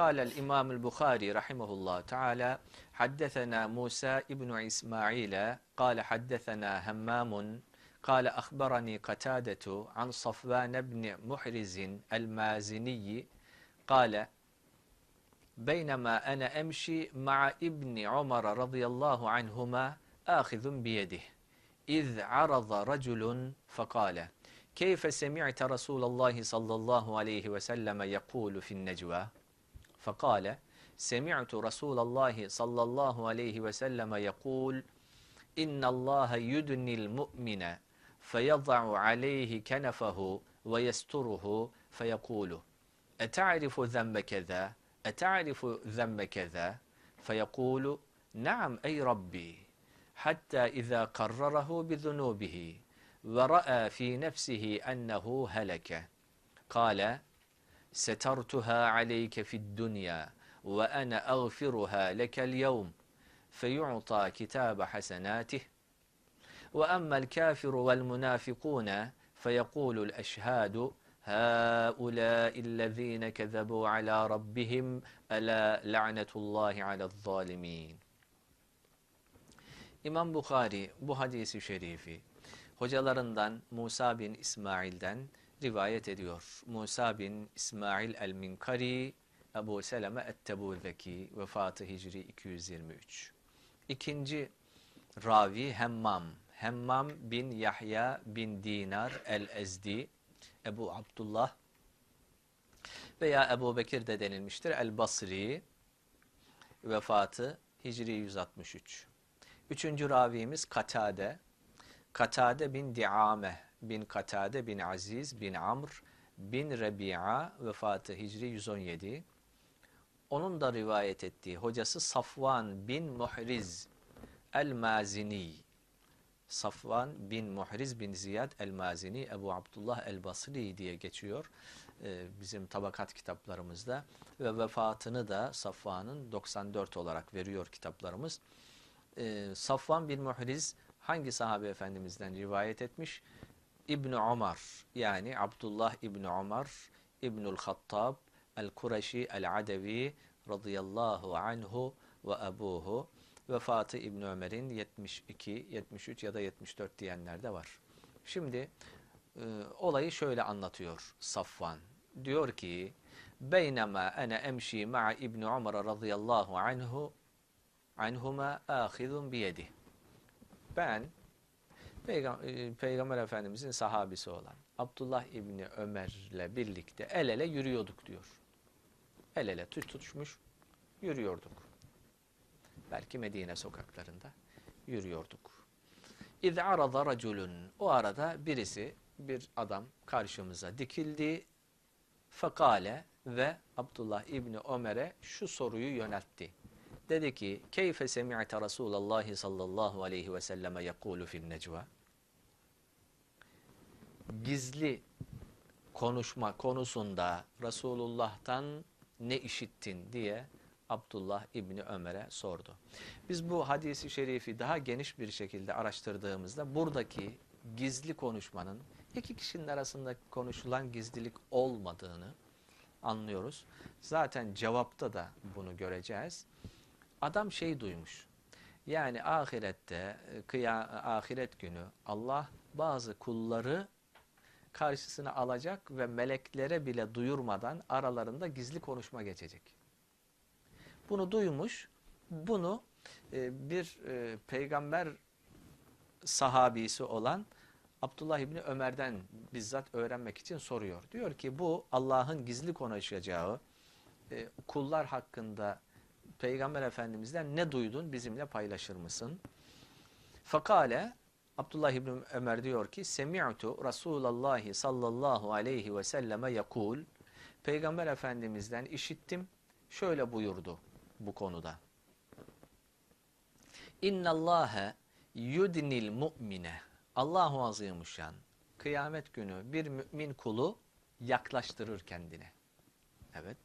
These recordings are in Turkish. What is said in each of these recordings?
قال الإمام البخاري رحمه الله تعالى حدثنا موسى ابن إسماعيل قال حدثنا همام قال أخبرني قتادة عن صفوان بن محرز المازني قال بينما أنا أمشي مع ابن عمر رضي الله عنهما آخذ بيده إذ عرض رجل فقال كيف سمعت رسول الله صلى الله عليه وسلم يقول في النجوى؟ فقال سمعت رسول الله صلى الله عليه وسلم يقول إن الله يدني المؤمن فيضع عليه كنفه ويستره فيقول أتعرف ذنب كذا؟ أتعرف ذنب كذا؟ فيقول نعم أي ربي حتى إذا قرره بذنوبه ورأى في نفسه أنه هلك. قال سترتها عليك في الدنيا وأنا أغفرها لك اليوم فيعطى كتاب حسناته. وأما الكافر والمنافقون فيقول الأشهاد هؤلاء الذين كذبوا على ربهم ألا لعنة الله على الظالمين. İmam Bukhari bu hadisi şerifi hocalarından Musa bin İsmail'den rivayet ediyor. Musa bin İsmail el-Minkari Ebu Seleme et-Tebuzeki vefatı Hicri 223. İkinci ravi Hemmam. Hemmam bin Yahya bin Dinar el-Ezdi Ebu Abdullah veya Ebu Bekir de denilmiştir. El-Basri vefatı Hicri 163. Üçüncü ravimiz Katade. Katade bin Diame bin Katade bin Aziz bin Amr bin Rebi'a vefatı Hicri 117. Onun da rivayet ettiği hocası Safvan bin Muhriz el-Mazini. Safvan bin Muhriz bin Ziyad el-Mazini Ebu Abdullah el-Basri diye geçiyor ee, bizim tabakat kitaplarımızda ve vefatını da Safvan'ın 94 olarak veriyor kitaplarımız. Ee, Safvan bin Muhriz hangi sahabe efendimizden rivayet etmiş? İbn Ömer yani Abdullah İbn Ömer İbnül Hattab el-Kureşi el-Adevi radıyallahu anhu ve ebuhu vefatı İbn Ömer'in 72, 73 ya da 74 diyenler de var. Şimdi e, olayı şöyle anlatıyor Safvan. Diyor ki beynema ene emşi ma'a İbn Ömer radıyallahu anhu anhuma ahizun biyedi. Ben Peygam e, Peygamber Efendimizin sahabisi olan Abdullah İbni Ömer'le birlikte el ele yürüyorduk diyor. El ele tut tutuşmuş yürüyorduk. Belki Medine sokaklarında yürüyorduk. İz arada raculun. O arada birisi bir adam karşımıza dikildi. Fekale ve Abdullah İbni Ömer'e şu soruyu yöneltti. Dedi ki keyfe semi'te Resulallah sallallahu aleyhi ve selleme yekulu fil necva gizli konuşma konusunda Resulullah'tan ne işittin diye Abdullah İbni Ömer'e sordu. Biz bu hadisi şerifi daha geniş bir şekilde araştırdığımızda buradaki gizli konuşmanın iki kişinin arasında konuşulan gizlilik olmadığını anlıyoruz. Zaten cevapta da bunu göreceğiz. Adam şey duymuş. Yani ahirette, kıya, ahiret günü Allah bazı kulları karşısına alacak ve meleklere bile duyurmadan aralarında gizli konuşma geçecek. Bunu duymuş, bunu e, bir e, peygamber sahabisi olan Abdullah İbni Ömer'den bizzat öğrenmek için soruyor. Diyor ki bu Allah'ın gizli konuşacağı e, kullar hakkında Peygamber Efendimiz'den ne duydun bizimle paylaşır mısın? Fakale Abdullah İbni Ömer diyor ki Semi'tu Resulallah sallallahu aleyhi ve selleme yakul Peygamber Efendimiz'den işittim şöyle buyurdu bu konuda. İnnallâhe yudnil mu'mine Allahu azimuşşan kıyamet günü bir mümin kulu yaklaştırır kendine. Evet.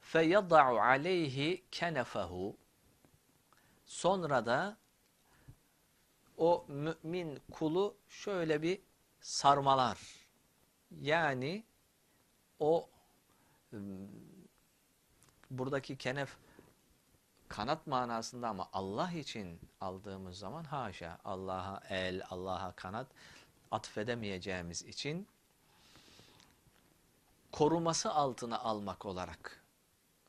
Feyada'u aleyhi kenefehu sonra da o mümin kulu şöyle bir sarmalar. Yani o Buradaki kenef kanat manasında ama Allah için aldığımız zaman haşa Allah'a el, Allah'a kanat atfedemeyeceğimiz için koruması altına almak olarak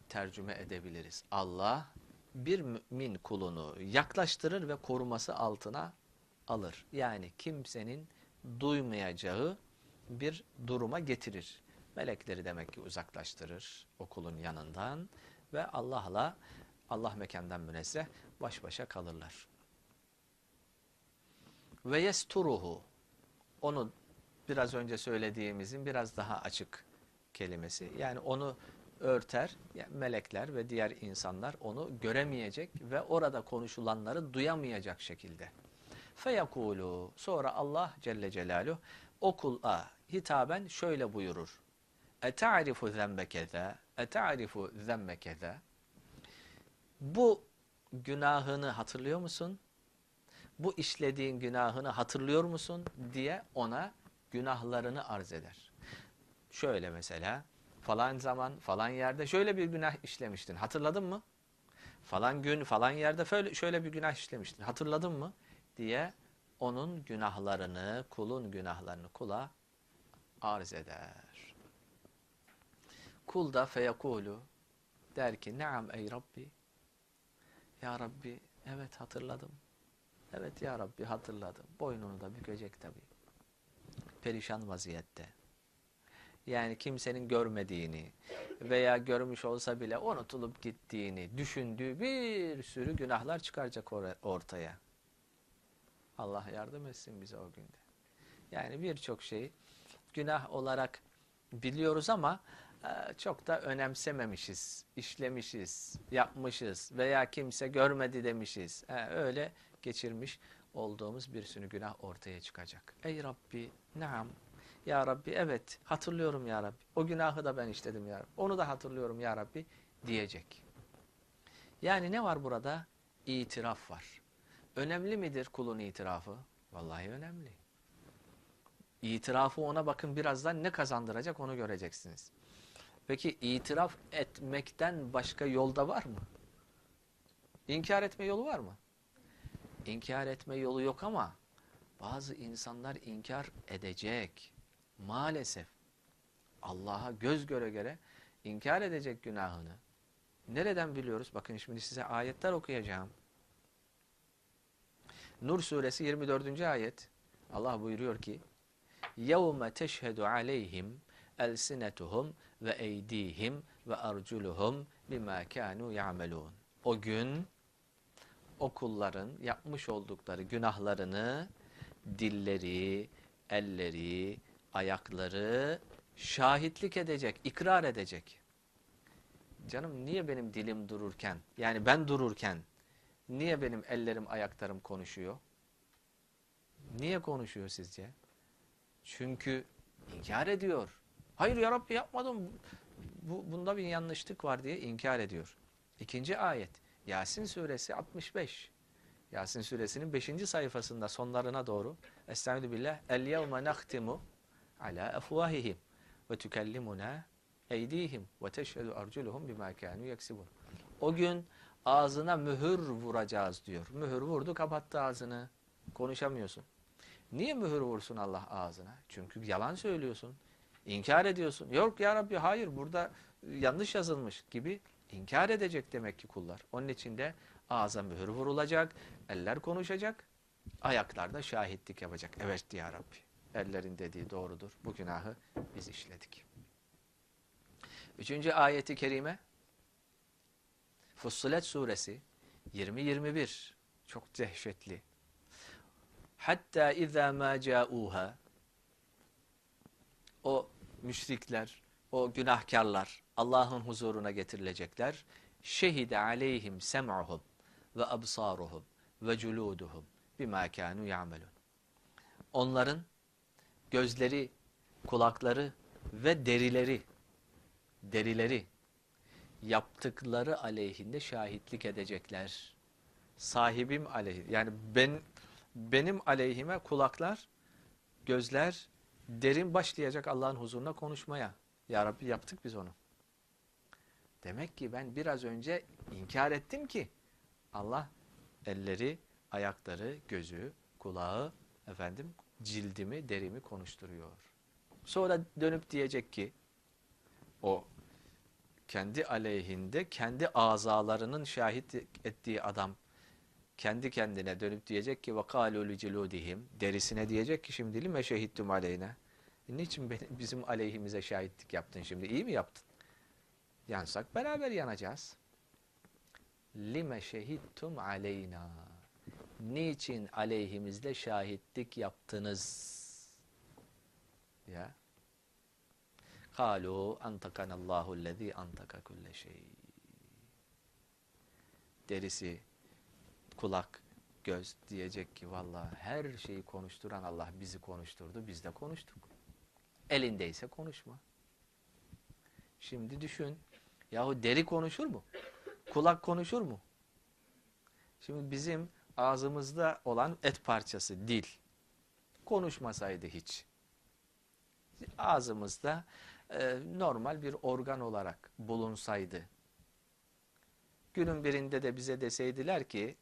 tercüme edebiliriz. Allah bir mümin kulunu yaklaştırır ve koruması altına alır. Yani kimsenin duymayacağı bir duruma getirir. Melekleri demek ki uzaklaştırır o kulun yanından ve Allah'la Allah mekandan münezzeh baş başa kalırlar. Ve yesturuhu onu biraz önce söylediğimizin biraz daha açık kelimesi. Yani onu örter, yani melekler ve diğer insanlar onu göremeyecek ve orada konuşulanları duyamayacak şekilde. Feyekulu sonra Allah Celle Celaluhu o kula hitaben şöyle buyurur. Eta'rifu zemme keza, eta'rifu zemme keza. Bu günahını hatırlıyor musun? Bu işlediğin günahını hatırlıyor musun? diye ona günahlarını arz eder. Şöyle mesela falan zaman falan yerde şöyle bir günah işlemiştin hatırladın mı? Falan gün falan yerde şöyle bir günah işlemiştin hatırladın mı? Diye onun günahlarını, kulun günahlarını kula arz eder. Kul da feyekulu der ki naam ey Rabbi ya Rabbi evet hatırladım. Evet ya Rabbi hatırladım. Boynunu da bükecek tabi. Perişan vaziyette. Yani kimsenin görmediğini veya görmüş olsa bile unutulup gittiğini düşündüğü bir sürü günahlar çıkaracak ortaya. Allah yardım etsin bize o günde. Yani birçok şeyi günah olarak biliyoruz ama e, çok da önemsememişiz, işlemişiz, yapmışız veya kimse görmedi demişiz. E, öyle geçirmiş olduğumuz bir sürü günah ortaya çıkacak. Ey Rabbi, naam. Ya Rabbi evet hatırlıyorum ya Rabbi. O günahı da ben işledim ya Rabbi. Onu da hatırlıyorum ya Rabbi diyecek. Yani ne var burada? İtiraf var. Önemli midir kulun itirafı? Vallahi önemli. İtirafı ona bakın birazdan ne kazandıracak onu göreceksiniz. Peki itiraf etmekten başka yolda var mı? İnkar etme yolu var mı? İnkar etme yolu yok ama bazı insanlar inkar edecek. Maalesef Allah'a göz göre göre inkar edecek günahını. Nereden biliyoruz? Bakın şimdi size ayetler okuyacağım. Nur suresi 24. ayet. Allah buyuruyor ki يَوْمَ تَشْهَدُ عَلَيْهِمْ elsinetuhum ve eydihim ve arculuhum bima kanu ya'melun. O gün o kulların yapmış oldukları günahlarını dilleri, elleri, ayakları şahitlik edecek, ikrar edecek. Canım niye benim dilim dururken, yani ben dururken niye benim ellerim, ayaklarım konuşuyor? Niye konuşuyor sizce? Çünkü inkar ediyor. Hayır ya Rabbi yapmadım. Bu, bunda bir yanlışlık var diye inkar ediyor. İkinci ayet. Yasin suresi 65. Yasin suresinin 5. sayfasında sonlarına doğru. Estaizu billah. El yevme nahtimu ala efvahihim ve tükellimuna eydihim ve teşhedü arculuhum bima kanu yaksibun. O gün ağzına mühür vuracağız diyor. Mühür vurdu kapattı ağzını. Konuşamıyorsun. Niye mühür vursun Allah ağzına? Çünkü yalan söylüyorsun. İnkar ediyorsun. Yok ya Rabbi hayır burada yanlış yazılmış gibi inkar edecek demek ki kullar. Onun için de ağza mühür vurulacak, eller konuşacak, ayaklar da şahitlik yapacak. Evet ya Rabbi. Ellerin dediği doğrudur. Bu günahı biz işledik. Üçüncü ayeti kerime Fussilet suresi 20-21 çok dehşetli. Hatta izâ mâ câûhâ o müşrikler, o günahkarlar Allah'ın huzuruna getirilecekler. Şehide aleyhim sem'uhum ve absaruhum ve culuduhum bima kanu ya'melun. Onların gözleri, kulakları ve derileri derileri yaptıkları aleyhinde şahitlik edecekler. Sahibim aleyh yani ben benim aleyhime kulaklar, gözler derin başlayacak Allah'ın huzuruna konuşmaya. Ya Rabbi yaptık biz onu. Demek ki ben biraz önce inkar ettim ki Allah elleri, ayakları, gözü, kulağı, efendim cildimi, derimi konuşturuyor. Sonra dönüp diyecek ki o kendi aleyhinde kendi azalarının şahit ettiği adam kendi kendine dönüp diyecek ki وَقَالُوا لِجِلُودِهِمْ Derisine diyecek ki şimdi lime şehittum aleyna. E niçin bizim aleyhimize şahitlik yaptın şimdi? İyi mi yaptın? Yansak beraber yanacağız. Lime şehittum aleyna. Niçin aleyhimizde şahitlik yaptınız? Ya. Kalu antakanallahu allazi antaka kulle şey. Derisi, kulak, göz diyecek ki vallahi her şeyi konuşturan Allah bizi konuşturdu, biz de konuştuk. Elindeyse konuşma. Şimdi düşün. Yahu deri konuşur mu? Kulak konuşur mu? Şimdi bizim ağzımızda olan et parçası dil konuşmasaydı hiç. Ağzımızda e, normal bir organ olarak bulunsaydı. Günün birinde de bize deseydiler ki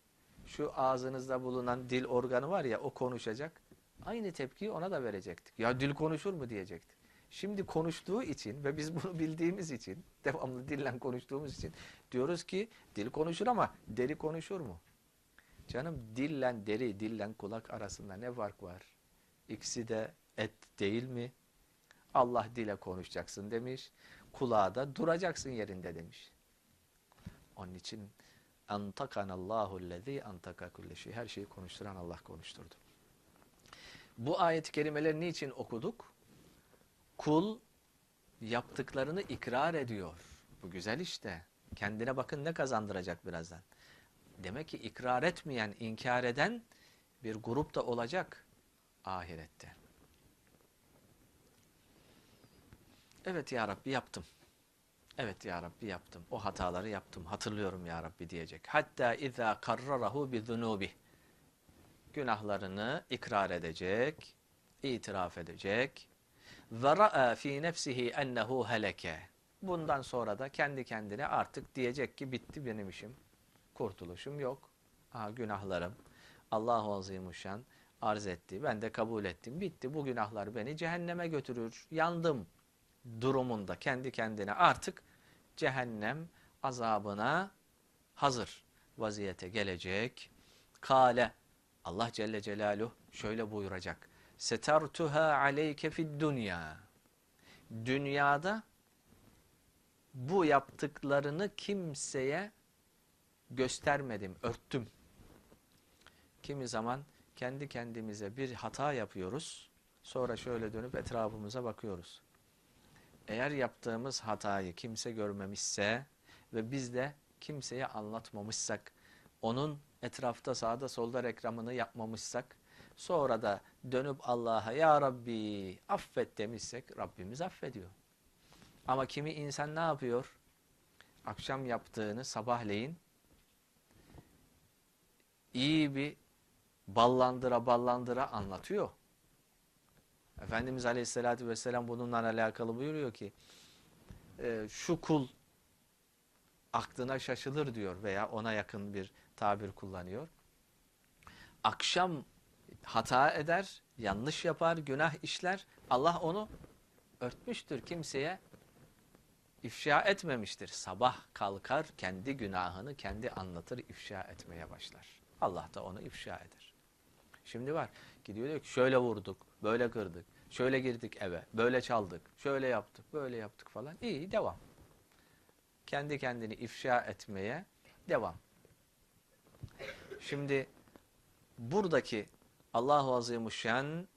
şu ağzınızda bulunan dil organı var ya o konuşacak. Aynı tepkiyi ona da verecektik. Ya dil konuşur mu diyecektik. Şimdi konuştuğu için ve biz bunu bildiğimiz için, devamlı dille konuştuğumuz için diyoruz ki dil konuşur ama deri konuşur mu? Canım dille deri, dille kulak arasında ne fark var? İkisi de et değil mi? Allah dile konuşacaksın demiş. Kulağa da duracaksın yerinde demiş. Onun için antakanallahu lezî antaka kulle şey. Her şeyi konuşturan Allah konuşturdu. Bu ayet-i kerimeleri niçin okuduk? Kul yaptıklarını ikrar ediyor. Bu güzel işte. Kendine bakın ne kazandıracak birazdan. Demek ki ikrar etmeyen, inkar eden bir grup da olacak ahirette. Evet ya Rabbi yaptım. Evet ya Rabbi yaptım. O hataları yaptım. Hatırlıyorum ya Rabbi diyecek. Hatta izâ karrarahu bi zunûbih. Günahlarını ikrar edecek, itiraf edecek. Ve ra'a fi nefsihi ennehu heleke. Bundan sonra da kendi kendine artık diyecek ki bitti benim işim. Kurtuluşum yok. Aha, günahlarım Allah-u Azimuşşan arz etti. Ben de kabul ettim. Bitti. Bu günahlar beni cehenneme götürür. Yandım durumunda kendi kendine artık cehennem azabına hazır vaziyete gelecek. Kale Allah Celle Celaluhu şöyle buyuracak. Setartuha aleyke fid dünya. Dünyada bu yaptıklarını kimseye göstermedim, örttüm. Kimi zaman kendi kendimize bir hata yapıyoruz. Sonra şöyle dönüp etrafımıza bakıyoruz. Eğer yaptığımız hatayı kimse görmemişse ve biz de kimseye anlatmamışsak, onun etrafta sağda solda reklamını yapmamışsak, sonra da dönüp Allah'a ya Rabbi affet demişsek Rabbimiz affediyor. Ama kimi insan ne yapıyor? Akşam yaptığını sabahleyin iyi bir ballandıra ballandıra anlatıyor. Efendimiz Aleyhisselatü Vesselam bununla alakalı buyuruyor ki e, şu kul aklına şaşılır diyor veya ona yakın bir tabir kullanıyor. Akşam hata eder, yanlış yapar, günah işler. Allah onu örtmüştür kimseye ifşa etmemiştir. Sabah kalkar kendi günahını kendi anlatır ifşa etmeye başlar. Allah da onu ifşa eder. Şimdi var gidiyor diyor ki şöyle vurduk, böyle kırdık, şöyle girdik eve, böyle çaldık, şöyle yaptık, böyle yaptık falan. İyi devam. Kendi kendini ifşa etmeye devam. Şimdi buradaki Allahu Azimuşşan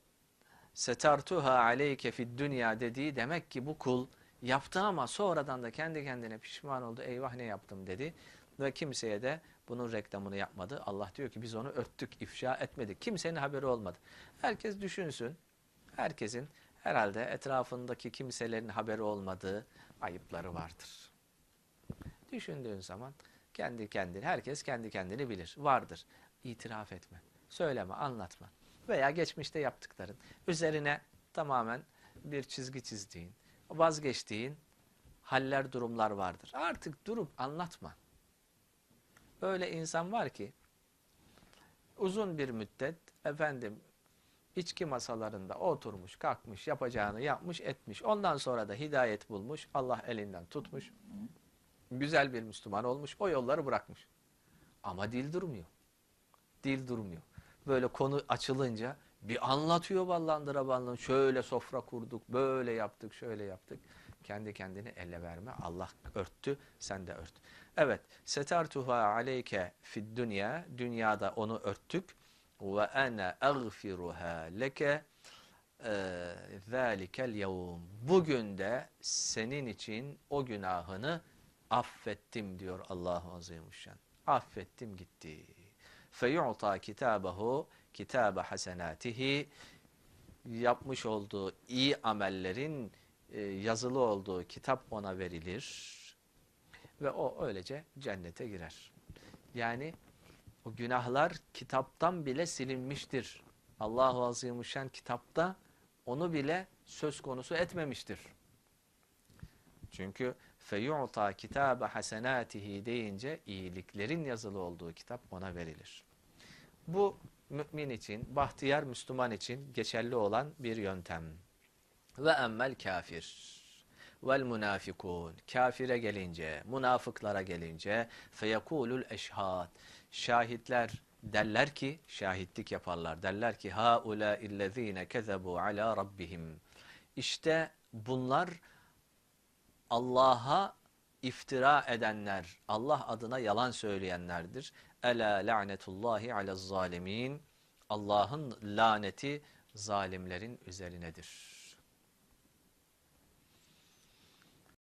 setartuha aleyke fid dünya dediği demek ki bu kul yaptı ama sonradan da kendi kendine pişman oldu. Eyvah ne yaptım dedi. Ve kimseye de bunun reklamını yapmadı. Allah diyor ki biz onu örttük, ifşa etmedik. Kimsenin haberi olmadı. Herkes düşünsün. Herkesin herhalde etrafındaki kimselerin haberi olmadığı ayıpları vardır. Düşündüğün zaman kendi kendini, herkes kendi kendini bilir. Vardır. İtiraf etme. Söyleme, anlatma. Veya geçmişte yaptıkların. Üzerine tamamen bir çizgi çizdiğin, vazgeçtiğin haller, durumlar vardır. Artık durup anlatma. Öyle insan var ki uzun bir müddet efendim içki masalarında oturmuş, kalkmış, yapacağını yapmış, etmiş. Ondan sonra da hidayet bulmuş, Allah elinden tutmuş. Güzel bir Müslüman olmuş, o yolları bırakmış. Ama dil durmuyor. Dil durmuyor. Böyle konu açılınca bir anlatıyor ballandıra ballandıra. Şöyle sofra kurduk, böyle yaptık, şöyle yaptık. Kendi kendini elle verme. Allah örttü, sen de ört. Evet. Setartuha aleyke fid dünya. Dünyada onu örttük. Ve ene agfiruha leke zâlikel yevm. Bugün de senin için o günahını affettim diyor Allah-u Azimuşşan. Affettim gitti. Feyu'ta kitabehu kitabe hasenatihi yapmış olduğu iyi amellerin e, yazılı olduğu kitap ona verilir ve o öylece cennete girer. Yani o günahlar kitaptan bile silinmiştir. Allahu Azimuşşan kitapta onu bile söz konusu etmemiştir. Çünkü feyu'ta kitabe hasenatihi deyince iyiliklerin yazılı olduğu kitap ona verilir. Bu mümin için, bahtiyar Müslüman için geçerli olan bir yöntem. Ve emmel kafir vel munafikun. Kafire gelince, münafıklara gelince feyekulul eşhad. Şahitler derler ki, şahitlik yaparlar. Derler ki haula illezine kezebu ala rabbihim. İşte bunlar Allah'a iftira edenler, Allah adına yalan söyleyenlerdir. Ela la'netullahi ala zalimin. Allah'ın laneti zalimlerin üzerinedir.